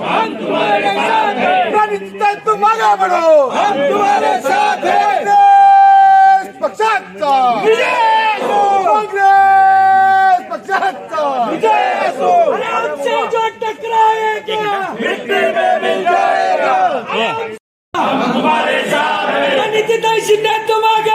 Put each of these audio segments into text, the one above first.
हम तुम्हारे साथ हैं तुम मागा बढ़ो हम तुम्हारे साथ हैं पक्षाचा विजय कांग्रेस पक्षाचा विजय असो हमसे जो टकराएगा मिट्टी में मिल जाएगा हम तुम्हारे साथ हैं शिंदे तुम आगे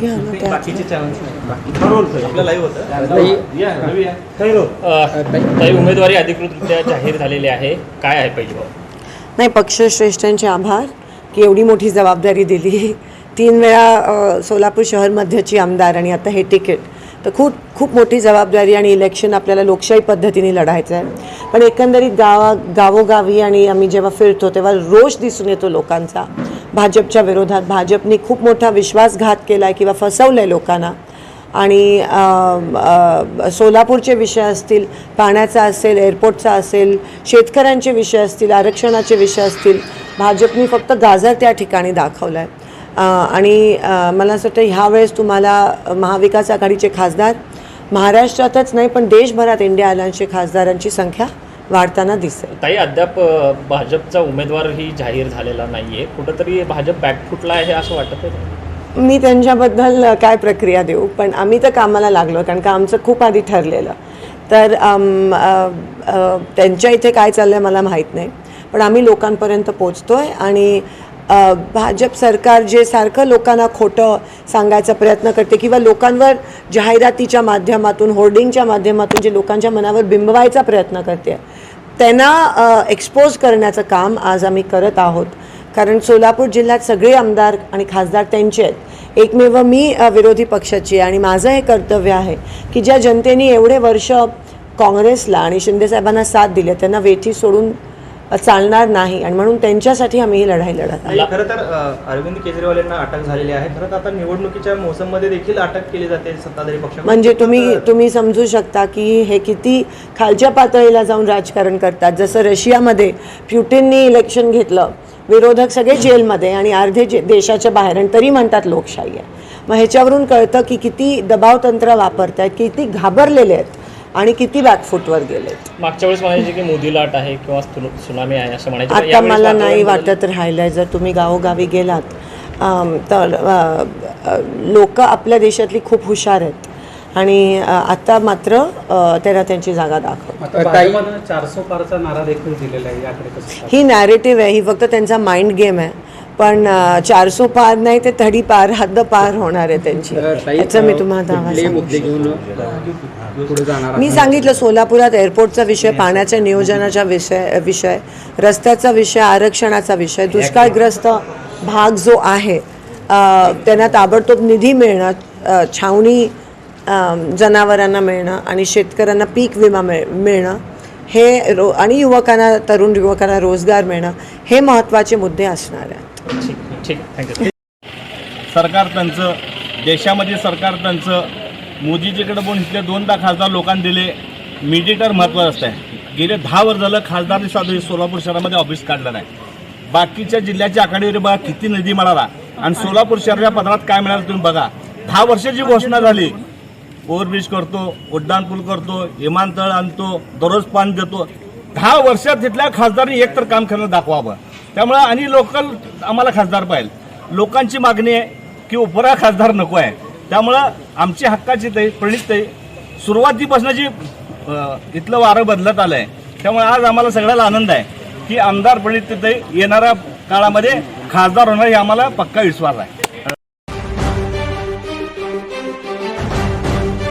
घ्या ना त्या अ, ताई उमेदवारी अधिकृतरित्या जाहीर झालेली आहे. काय आहे पहिली बाब? नाही पक्षश्रेष्ठांचे आभार की एवढी मोठी जबाबदारी दिली. तीन वेळा सोलापूर शहर मध्यची आमदार आणि आता हे तिकीट. तर खूप खूप मोठी जबाबदारी आणि इलेक्शन आपल्याला लोकशाही पद्धतीने लढायचं आहे. पण एकंदरीत गावा गावोगावी आणि आम्ही जेव्हा फिरतो तेव्हा रोष दिसून येतो लोकांचा. भाजपच्या विरोधात भाजपने खूप मोठा विश्वासघात केला आहे किंवा फसवलं आहे लोकांना. आणि सोलापूरचे विषय असतील पाण्याचा असेल एअरपोर्टचा असेल शेतकऱ्यांचे विषय असतील आरक्षणाचे विषय असतील भाजपने फक्त गाजर त्या ठिकाणी दाखवला आहे आणि मला असं वाटतं ह्यावेळेस तुम्हाला महाविकास आघाडीचे खासदार महाराष्ट्रातच नाही पण देशभरात इंडिया अलायन्सचे खासदारांची संख्या वाढताना दिसेल. ताई अद्याप भाजपचा उमेदवारही जाहीर झालेला नाहीये. कुठंतरी भाजप बॅकफुटला आहे असं वाटत आहे मी त्यांच्याबद्दल काय प्रक्रिया देऊ? पण आम्ही तर कामाला लागलो कारण का आमचं खूप आधी ठरलेलं. तर त्यांच्या इथे काय चाललं आहे मला माहीत नाही. पण आम्ही लोकांपर्यंत पोचतो आहे आणि भाजप सरकार जे सारखं लोकांना खोटं सांगायचा प्रयत्न करते किंवा लोकांवर जाहिरातीच्या माध्यमातून होर्डिंगच्या माध्यमातून जे लोकांच्या मनावर बिंबवायचा प्रयत्न करते त्यांना एक्सपोज करण्याचं काम आज आम्ही करत आहोत. कारण सोलापूर जिल्ह्यात सगळे आमदार आणि खासदार त्यांचे आहेत. एकमेव मी विरोधी पक्षाची आणि माझं हे कर्तव्य आहे की ज्या जनतेने एवढे वर्ष काँग्रेसला आणि शिंदेसाहेबांना साथ दिली त्यांना वेठी सोडून चालणार नाही आणि म्हणून त्यांच्यासाठी आम्ही ही लढाई लढत आणि खरं तर अरविंद केजरीवाल यांना अटक झालेली आहे. खरं तर आता निवडणुकीच्या मोसममध्ये देखील अटक केली जाते सत्ताधारी पक्ष म्हणजे तुम्ही तुम्ही समजू शकता की हे किती खालच्या पातळीला जाऊन राजकारण करतात. जसं रशियामध्ये प्युटिननी इलेक्शन घेतलं विरोधक सगळे जेलमध्ये आणि अर्धे जे देशाच्या बाहेर आणि तरी म्हणतात लोकशाही आहे. मग ह्याच्यावरून कळतं की किती दबावतंत्र वापरत आहेत किती घाबरलेले आहेत. आणि किती बॅकफूटवर गेलेत? मागच्या वेळेस म्हणायचे की मोदी लाट आहे किंवा सुनामी आहे असं म्हणायचे आता मला नाही वाटत राहिलं जर तुम्ही गावोगावी गेलात तर लोक आपल्या देशातली खूप हुशार आहेत. आणि आता मात्र त्यांना त्यांची जागा दाखव चारसो पारचा नारा देखील दिलेला आहे याकडे कसं पाहता? ही नॅरेटिव्ह आहे. ही फक्त त्यांचा माइंड गेम आहे. पण चारसो पार नाही ते थडी पार हद्द पार होणार आहे त्यांची. याचं मी तुम्हाला मी सांगितलं सोलापुरात एअरपोर्टचा विषय पाण्याच्या नियोजनाचा विषय विषय रस्त्याचा विषय आरक्षणाचा विषय दुष्काळग्रस्त भाग जो आहे त्यांना ताबडतोब निधी मिळणं छावणी जनावरांना मिळणं आणि शेतकऱ्यांना पीक विमा मिळ मिळणं हे रो आणि युवकांना तरुण युवकांना रोजगार मिळणं हे महत्त्वाचे मुद्दे असणार आहेत. ठीक ठीक. थँक्यू सरकार त्यांचं देशामध्ये सरकार त्यांचं मोदीजीकडे पण इथले दोनदा खासदार लोकांनी दिले. मिडिटर महत्त्वाचं असतं गेले दहा वर्ष झालं खासदारने साधू सोलापूर शहरामध्ये ऑफिस काढलं नाही. बाकीच्या जिल्ह्याच्या आकडेवारी बघा किती निधी मिळाला. आणि सोलापूर शहराच्या पदरात काय मिळालं तुम्ही बघा. दहा वर्षाची घोषणा झाली ओव्हरब्रिज करतो उड्डाणपूल करतो विमानतळ आणतो दररोज पाणी देतो. दहा वर्षात तिथल्या खासदारांनी एक तर काम करणं दाखवावं. त्यामुळं आणि लोकल आम्हाला खासदार पाहिजे. लोकांची मागणी आहे की उपरा खासदार नको आहे. त्यामुळं आमची हक्काची ते प्रणित ते सुरुवातीपासून जी इथलं वारं बदलत आलं आहे त्यामुळे आज आम्हाला सगळ्याला आनंद आहे की आमदार प्रणित ते येणाऱ्या काळामध्ये खासदार होणार हे आम्हाला पक्का विश्वास आहे.